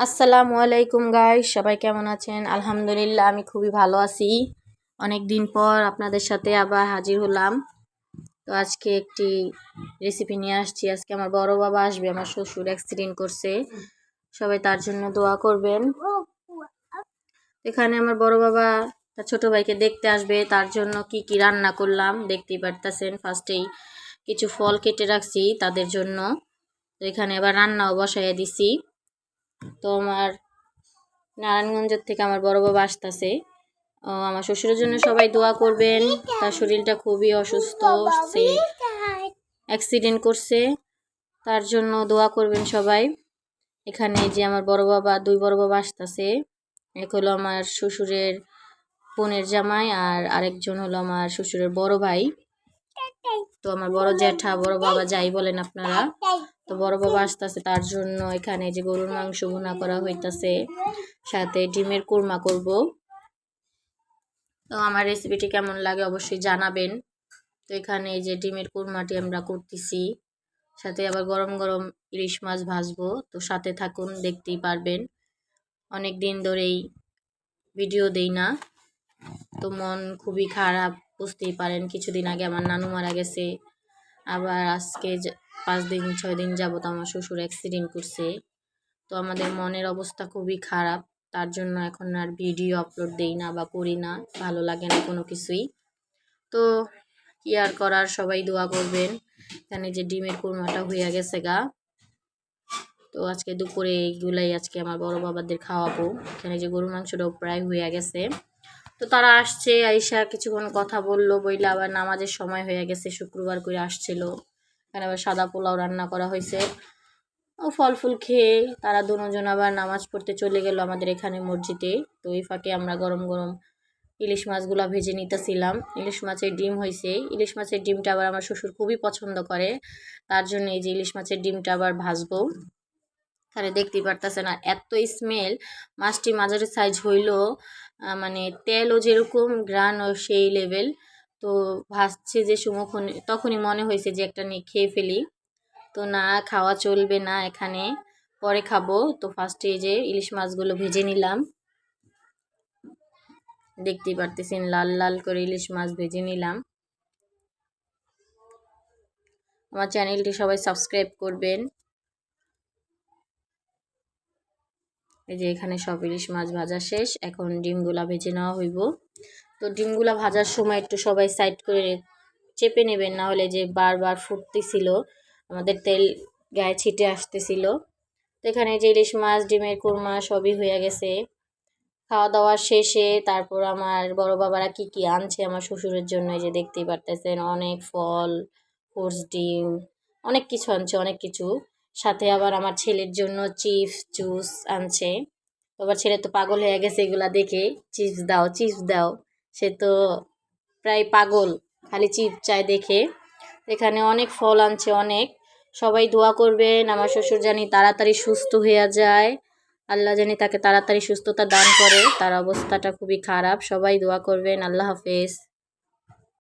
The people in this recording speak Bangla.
আসসালামু আলাইকুম গাই সবাই কেমন আছেন? আলহামদুলিল্লাহ, আমি খুবই ভালো আছি। অনেক দিন পর আপনাদের সাথে আবার হাজির হলাম। তো আজকে একটি রেসিপি নিয়ে আসছি। আজকে আমার বড় বাবা আসবে, আমার শ্বশুর অ্যাক্সিডেন্ট করছে। সবাই তার জন্য দোয়া করবেন। এখানে আমার বড় বাবা, তার ছোটো ভাইকে দেখতে আসবে। তার জন্য কি কি রান্না করলাম, দেখতেই পারতেছেন। ফার্স্টেই কিছু ফল কেটে রাখছি তাদের জন্য। তো এখানে আবার রান্নাও বসাইয়া দিছি। তো আমার নারায়ণগঞ্জের থেকে আমার বড় বাবা আসতেছে। আমার শ্বশুরের জন্য সবাই দোয়া করবেন। তার শরীরটা খুবই অসুস্থ, সে অ্যাক্সিডেন্ট করছে। তার জন্য দোয়া করবেন সবাই। এখানে যে আমার বড় বাবা, দুই বড় বাবা আসতেছে। এক হলো আমার শ্বশুরের বোনের জামাই আর আরেকজন হলো আমার শ্বশুরের বড় ভাই। তো আমার বড় জ্যাঠা, বড় বাবা যাই বলেন আপনারা। তো বড় বাবা আসতেছে তার জন্য এখানে যে গরুর মাংস ভুনা করা হইতাছে, সাথে ডিমের কুরমা করব। তো আমার রেসিপিটি কেমন লাগে অবশ্যই জানাবেন। তো এখানে যে ডিমের কুরমাটি আমরা করতেছি, সাথে আবার গরম গরম ইলিশ মাছ ভাজবো। তো সাথে থাকুন, দেখতেই পারবেন। অনেক দিন ধরেই ভিডিও দেই না। তো মন খুবই খারাপ, বুঝতেই পারেন, কিছুদিন আগে আমার নানু মারা গেছে। আবার আজকে পাঁচ দিন, ছয় দিন যাবত আমার শ্বশুর অ্যাক্সিডেন্ট করছে। তো আমাদের মনের অবস্থা খুবই খারাপ। তার জন্য এখন আর ভিডিও আপলোড দেই না বা করি না। ভালো লাগে না কোনো কিছুই। তো কি আর করার, সবাই দোয়া করবেন। এখানে যে ডিমের কুরমাটা হইয়া গেছে গা। তো আজকে দুপুরে এইগুলাই আজকে আমার বড় বাবাদের খাওয়াবো। এখানে যে গরু মাংসটাও প্রায় হইয়া গেছে। তো তারা আসছে, আইসা কিছুক্ষণ কথা বলল, বইলে আবার নামাজের সময় হয়ে গেছে, শুক্রবার করে আসছিল। এখানে আবার সাদা পোলাও রান্না করা হয়েছে। ও ফল ফুল খেয়ে তারা দুজন আবার নামাজ পড়তে চলে গেল আমাদের এখানে মসজিদে। তো ওই ফাঁকে আমরা গরম গরম ইলিশ মাছগুলো ভেজে নিতেছিলাম। ইলিশ মাছের ডিম হয়েছে। ইলিশ মাছের ডিমটা আবার আমার শ্বশুর খুবই পছন্দ করে। তার জন্য এই যে ইলিশ মাছের ডিমটা আবার ভাজবো। তাহলে দেখতেই পারতেছে না, এত স্মেল মাছটি মাঝারি সাইজ হইল মানে তেলও যেরকম গ্রানও সেই লেভেল তো ভাসছে যে সুমক্ষণ, তখনই মনে হয়েছে যে একটা নিয়ে খেয়ে ফেলি। তো না, খাওয়া চলবে না এখানে। পরে খাব। তো ফার্স্টে এই যে ইলিশ মাছগুলো ভেজে নিলাম। দেখতেই পারতেছেন, লাল লাল করে ইলিশ মাছ ভেজে নিলাম। আমার চ্যানেলটি সবাই সাবস্ক্রাইব করবেন। এই যে এখানে সব ইলিশ মাছ ভাজা শেষ। এখন ডিমগুলা ভেজে নেওয়া হইব। তো ডিমগুলো ভাজার সময় একটু সবাই সাইড করে চেপে নেবেন, না হলে যে বারবার ফুটতেছিল, আমাদের তেল গায়ে ছিটে আসতেছিল। তো এখানে যে ইলিশ মাছ, ডিমের কুরমা সবই হয়ে গেছে। খাওয়া দাওয়া শেষে তারপর আমার বড় বাবারা কি কি আনছে আমার শ্বশুরের জন্য যে দেখতেই পারতেছেন, অনেক ফল ফোর্স ডিম, অনেক কিছু আনছে, অনেক কিছু। সাথে আবার আমার ছেলের জন্য চিপস জুস আনছে। আবার ছেলে তো পাগল হয়ে গেছে এগুলা দেখে। চিপস দাও চিপস দাও। সে তো প্রায় পাগল। খালি চিপ চায় দেখে। এখানে অনেক ফল আনছে, অনেক। সবাই দোয়া করবেন, আমার শ্বশুর জানি তাড়াতাড়ি সুস্থ হয়ে যায়। আল্লাহ জানি তাকে তাড়াতাড়ি সুস্থতা দান করে। তার অবস্থাটা খুবই খারাপ। সবাই দোয়া করবেন। আল্লাহ হাফেজ।